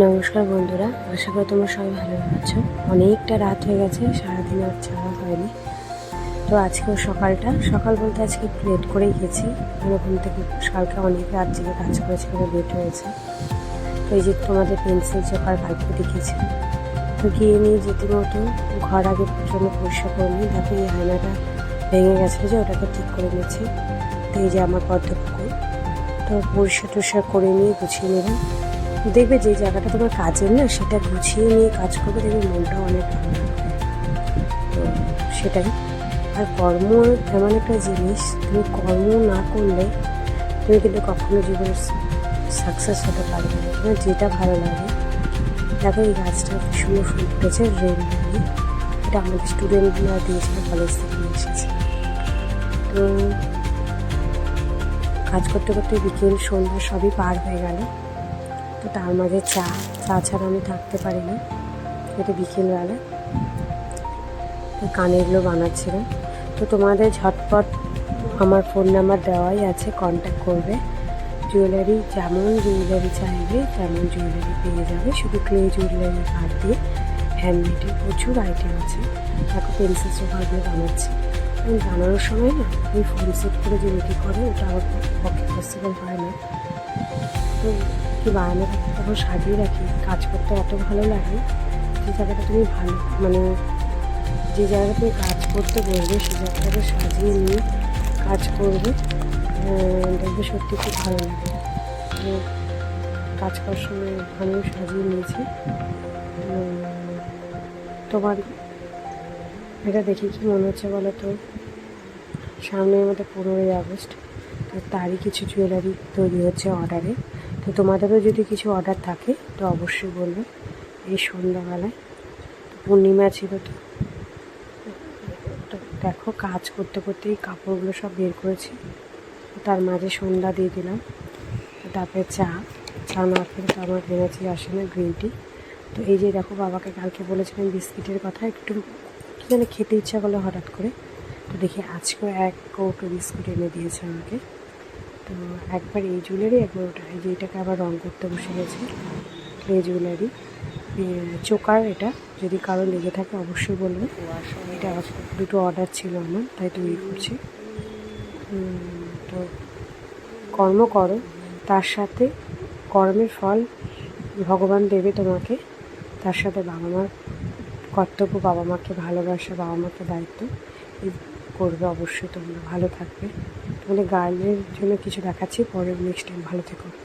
নমস্কার বন্ধুরা, আশা করি তোমরা সবাই ভালো আছো। অনেকটা রাত হয়ে গেছে, সারাদিন আর ছাড়া হয়নি। তো আজকেও সকালটা, সকাল বলতে আজকে একটু লেট করেই গেছি। এরকম থেকে কালকে অনেক রাত জেগে কাজ করেছি বলে লেট হয়েছে। তো এই যে তোমাদের পেন্সিল চোখার গল্প দেখিয়েছি তো গিয়ে নিয়ে যেতে মতো ঘর আগে জন্য পরিষ্কার করে নিই দেখো এই আয়নাটা ভেঙে গেছে যে ওটাকে ঠিক করে নিয়েছি তো এই যে আমার পদ্মপুকুর তো পরিষ্কার টরিষ্কার করে নিয়ে গুছিয়ে নেবেন দেখবে যে জায়গাটা তোমার কাজের না, সেটা গুছিয়ে নিয়ে কাজ করবে, দেখবে মনটা অনেক ভালো তো সেটাই। আর কর্ম এমন একটা জিনিস, তুমি কর্ম না করলে তুমি কিন্তু কখনো জীবনে সাকসেস হতে পারবে না। তোমার যেটা ভালো লাগে, দেখো এই গাছটা সুন্দর ফুল ফুটেছে রেল এটা আমাদের স্টুডেন্টরা দিয়েছিল কলেজ থেকে নিয়ে এসেছে। তো কাজ করতে করতে বিকেল, সন্ধ্যা সবই পার হয়ে গেল। তো তার মাঝে চা চা ছাড়া আমি থাকতে পারি না এটা বিকেলবেলা। কানেরগুলো বানাচ্ছিলাম তো তোমাদের ঝটপট আমার ফোন নাম্বার দেওয়াই আছে কন্ট্যাক্ট করবে। জুয়েলারি যেমন জুয়েলারি চাইবে, তেমন জুয়েলারি পেয়ে যাবে। শুধু ক্লে জুয়েলারি বাদ দিয়ে হ্যান্ডমেডের প্রচুর আইটেম আছে। দেখো পেন্সিল সোফাগুলো বানাচ্ছি। এবং বানানোর সময় না, ওই ফোন সেট করে যে রেডি করে, ওটা আমার পক্ষে পসিবল হয় না। তো বানানো থাকে তখন সাজিয়ে রাখি। কাজ করতে এত ভালো লাগে যে জায়গাটা তুমি ভালো মানে যে জায়গাটা তুমি কাজ করতে বলবে সেই জায়গাটাকে সাজিয়ে নিয়ে কাজ করবে। দেখবে সত্যি খুব ভালো লাগে। কাজ করার সময় আমিও সাজিয়ে নিয়েছি। তোমার এটা দেখি কি মনে হচ্ছে বলো তো? সামনের মধ্যে পনেরোই আগস্ট তারই কিছু জুয়েলারি তৈরি হচ্ছে অর্ডারে তো তোমাদেরও যদি কিছু অর্ডার থাকে, তো অবশ্যই বলবে। এই সন্ধ্যাবেলায়। পূর্ণিমা ছিল তো। দেখো, কাজ করতে করতেই কাপড়গুলো সব বের করেছি। তার মাঝে সন্ধ্যা দিয়ে দিলাম। তারপরে চা। চা না খেলে তো আমার এনার্জি আসে না গ্রিন টি তো এই যে দেখো, বাবাকে কালকে বলেছিলাম বিস্কিটের কথা, একটু যেন খেতে ইচ্ছা করল হঠাৎ করে। তো দেখি আজকেও এক কৌটো বিস্কুট এনে দিয়েছে আমাকে। তো একবার এই জুয়েলারি, একবার ওটা, এই যে এটাকে আবার রং করতে বসে গেছে, এই জুয়েলারি। চোকার এটা, যদি কারও লেগে থাকে অবশ্যই বলবে এটা দুটো অর্ডার ছিল আমার, তাই তৈরি করছি। তো কর্ম করো, তার সাথে কর্মের ফল ভগবান দেবে তোমাকে, তার সাথে বাবা মার কর্তব্য, বাবা মাকে ভালোবাসা, বাবা মাকে দায়িত্ব করবে অবশ্যই তোমরা, ভালো থাকবে। তোমাদের গার্ডেনের জন্য কিছু দেখাচ্ছি পরে নেক্সট টাইম ভালো থেকো।